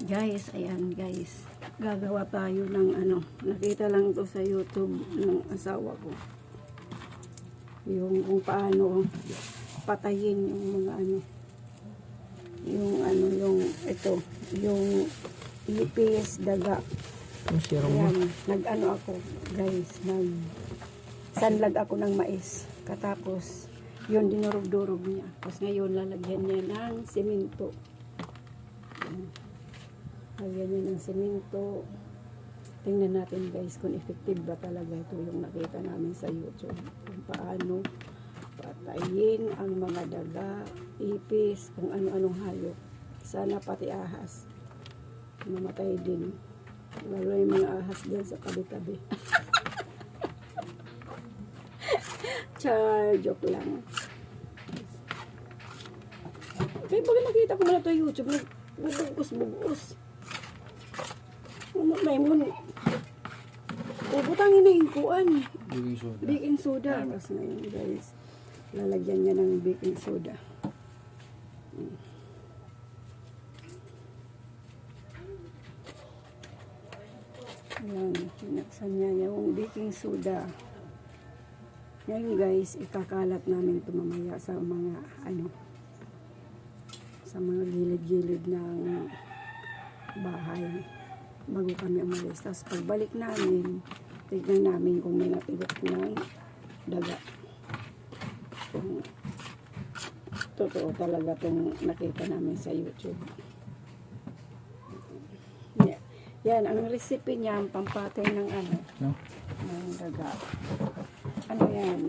Guys, ayan guys. Gagawa tayo ng ano. Nakita lang to sa YouTube ng asawa ko. Yung kung paano patayin yung mga ano. Yung ano, yung ito. Yung ipis daga. Ayan, nag-ano ako, guys, nag sanlag ako ng mais. Katapos, yun dinurog-durog niya. Tapos ngayon, lalagyan niya ng simento. Ayan. Lagyan niya ng simento. Tingnan natin guys kung effective ba talaga ito yung nakita namin sa YouTube. Kung paano patayin ang mga daga, ipis, kung ano-anong hayop. Sana pati ahas. Mamatay din. Lalo yung mga ahas dyan sa tabi-tabi. Char, joke lang. Kaya pag nakita ko na ito YouTube, bubugos-bugos. Ano, may mun. Ubutangin na yung kuan. Baking soda. Baking soda. Tapos ngayon guys, lalagyan niya ng baking soda. Mm. Ayan, pinaksan niya yung baking soda. Ngayon guys, ikakalat namin ito mamaya sa mga ano, sa mga gilid-gilid ng bahay bago kami umalis. Tapos pagbalik namin, tignan namin kung may natilok ng daga. Kung totoo talaga itong nakita namin sa YouTube. Yeah. Yan, ang recipe niya, ang pampatay ng ano, No? ng daga. Ano yan?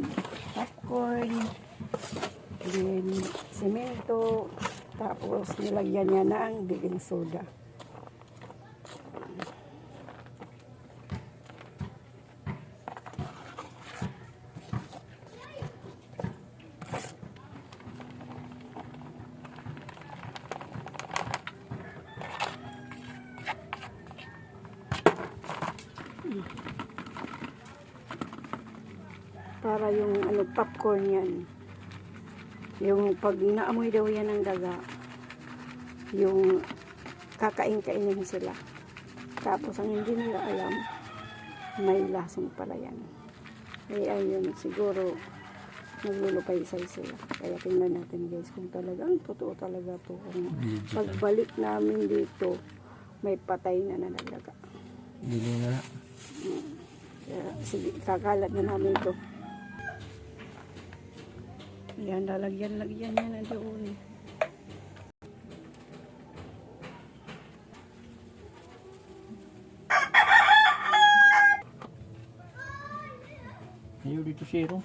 Popcorn, then semento, tapos nilagyan niya ng baking soda. Para yung ano popcorn yan. Yung pag naamoy daw yan ng daga yung kakain-kainin sila tapos ang hindi nila alam may lasong pala yan. Eh ayun siguro naglulupay-say sila kaya tingnan natin guys kung talagang totoo talaga to. Kung pagbalik namin dito may patay na na daga Dili na na. kaya sige kakalat na namin to. Ayan, lalagyan-lagyan niya na doon. Ayaw dito zero.